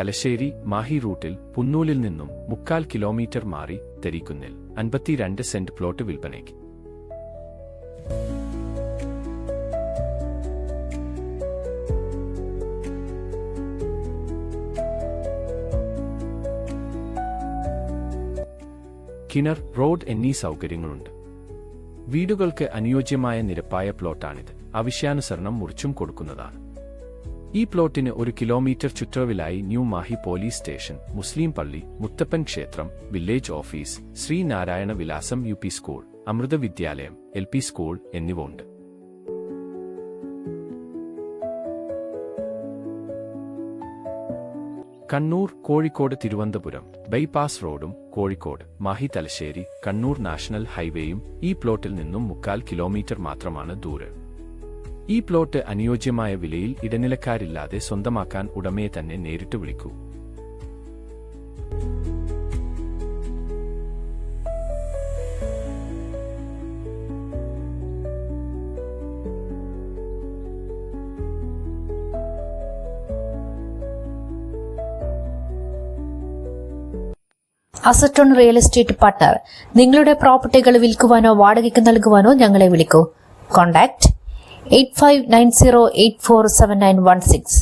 തലശ്ശേരി മാഹി റൂട്ടിൽ പുന്നൂലിൽ നിന്നും മുക്കാൽ കിലോമീറ്റർ മാറി തെരീക്കുന്നിൽ അൻപത്തിരണ്ട് സെന്റ് പ്ലോട്ട് വിൽപ്പനയ്ക്ക്. കിണർ റോഡ് എന്നീ സൗകര്യങ്ങളുണ്ട്. വീടുകൾക്ക് അനുയോജ്യമായ നിരപ്പായ പ്ലോട്ടാണിത്. ആവശ്യാനുസരണം മുറിച്ചും കൊടുക്കുന്നതാണ്. ഈ പ്ലോട്ടിന് ഒരു കിലോമീറ്റർ ചുറ്റളവിലായി ന്യൂ മാഹി പോലീസ് സ്റ്റേഷൻ മുസ്ലിം പള്ളി മുത്തപ്പൻ ക്ഷേത്രം വില്ലേജ് ഓഫീസ് ശ്രീനാരായണ വിലാസം യു പി സ്കൂൾ അമൃത വിദ്യാലയം എൽ പി സ്കൂൾ എന്നിവ ഉണ്ട് കണ്ണൂർ കോഴിക്കോട് തിരുവനന്തപുരം ബൈപാസ് റോഡും കോഴിക്കോട് മാഹി തലശ്ശേരി കണ്ണൂർ നാഷണൽ ഹൈവേയും ഈ പ്ലോട്ടിൽ നിന്നും മുക്കാൽ കിലോമീറ്റർ മാത്രമാണ് ദൂരം. ഈ പ്ലോട്ട് അനുയോജ്യമായ വിലയിൽ ഇടനിലക്കാരില്ലാതെ സ്വന്തമാക്കാൻ ഉടമയെ തന്നെ നേരിട്ട് വിളിക്കൂ. അസറ്റോൺ റിയൽ എസ്റ്റേറ്റ് പാർട്ട്ണർ നിങ്ങളുടെ പ്രോപ്പർട്ടികൾ വിൽക്കുവാനോ വാടകയ്ക്ക് നൽകുവാനോ ഞങ്ങളെ വിളിക്കൂ. Contact eight five nine zero eight four seven nine one six